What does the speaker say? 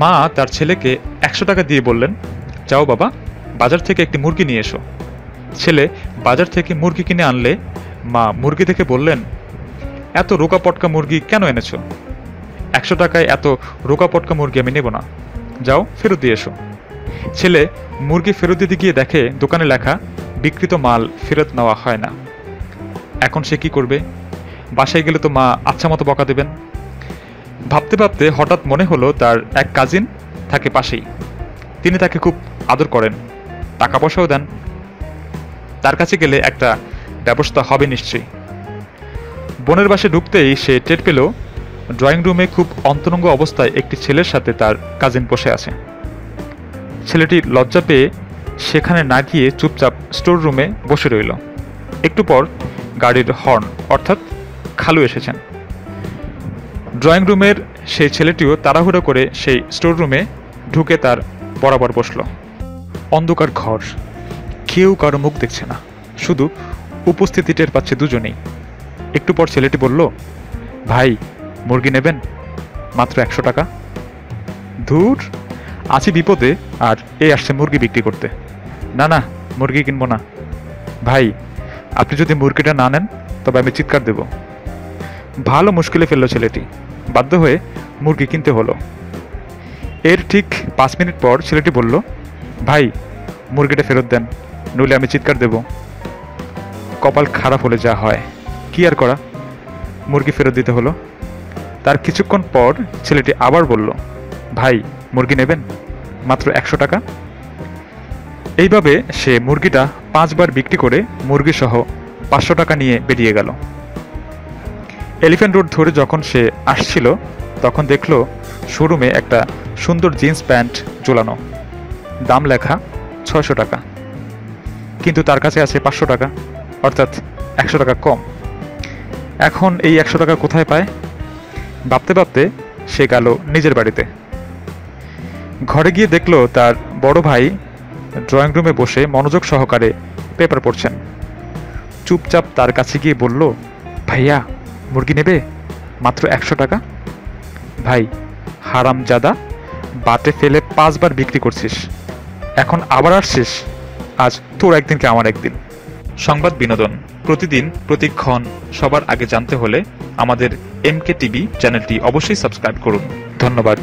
মা তার ছেলেকে একশো টাকা দিয়ে বললেন, যাও বাবা, বাজার থেকে একটি মুরগি নিয়ে এসো। ছেলে বাজার থেকে মুরগি কিনে আনলে মা মুরগি দেখে বললেন, এত রোকা পটকা মুরগি কেন এনেছো? একশো টাকায় এত রোকা পটকা মুরগি আমি নেব না। যাও, ফেরত দিয়ে এসো। ছেলে মুরগি ফেরত দিতে গিয়ে দেখে দোকানে লেখা বিকৃত মাল ফেরত নেওয়া হয় না। এখন সে কি করবে? বাসায় গেলে তো মা আচ্ছা মতো বকা দেবেন। ভাবতে ভাবতে হঠাৎ মনে হলো তার এক কাজিন থাকে পাশেই। তিনি তাকে খুব আদর করেন টাকা পয়সাও দেন। তার কাছে গেলে একটা ব্যবস্থা হবে নিশ্চয়ই। বোনের বাসে ঢুকতেই সে টের পেল ড্রয়িং রুমে খুব অন্তরঙ্গ অবস্থায় একটি ছেলের সাথে তার কাজিন বসে আছে। ছেলেটি লজ্জা পেয়ে সেখানে না গিয়ে চুপচাপ স্টোর রুমে বসে রইল। একটু পর গাড়ির হর্ন অর্থাৎ খালু এসেছেন। ড্রয়িং রুমের সেই ছেলেটিও তাড়াহুড়ো করে সেই স্টোর রুমে ঢুকে তার বরাবর বসল। অন্ধকার ঘর। কেউ কারও মুখ দেখছে না। শুধু উপস্থিতি টের পাচ্ছে দুজনেই। একটু পর ছেলেটি বলল, ভাই, মুরগি নেবেন? মাত্র একশো টাকা? ধুর, আছি বিপদে আর এ আসছে মুরগি বিক্রি করতে। না না, মুরগি কিনবো না। ভাই, আপনি যদি মুরগিটা না নেন, তবে আমি চিৎকার দেব। ভালো মুশকিলে ফেলল ছেলেটি। বাধ্য হয়ে মুরগি কিনতে হলো। এর ঠিক পাঁচ মিনিট পর ছেলেটি বলল, ভাই, মুরগিটা ফেরত দেন, নইলে আমি চিৎকার দেব। কপাল খারাপ হলে যা হয়। কি আর করা? মুরগি ফেরত দিতে হলো। তার কিছুক্ষণ পর ছেলেটি আবার বলল, ভাই, মুরগি নেবেন? মাত্র একশো টাকা? এইভাবে সে মুরগিটা পাঁচবার বিক্রি করে মুরগি সহ পাঁচশো টাকা নিয়ে বেরিয়ে গেল। এলিফ্যান্ট রোড ধরে যখন সে আসছিল, তখন দেখল শোরুমে একটা সুন্দর জিন্স প্যান্ট ঝোলানো। দাম লেখা ছয়শো টাকা। কিন্তু তার কাছে আছে পাঁচশো টাকা, অর্থাৎ একশো টাকা কম। এখন এই একশো টাকা কোথায় পায়? ভাবতে ভাবতে সে গেল নিজের বাড়িতে। ঘরে গিয়ে দেখল তার বড় ভাই ড্রয়িং রুমে বসে মনোযোগ সহকারে পেপার পড়ছেন। চুপচাপ তার কাছে গিয়ে বলল, ভাইয়া মুরগি নেবে? মাত্র একশো টাকা? ভাই হারাম জাদা বাটে ফেলে পাঁচবার বিক্রি করছিস। এখন আবার আসছিস? আজ তোর একদিনকে আমার একদিন। সংবাদ বিনোদন, প্রতিদিন, প্রতিক্ষণ, সবার আগে জানতে হলে আমাদের এম কে টিভি চ্যানেলটি অবশ্যই সাবস্ক্রাইব করুন। ধন্যবাদ।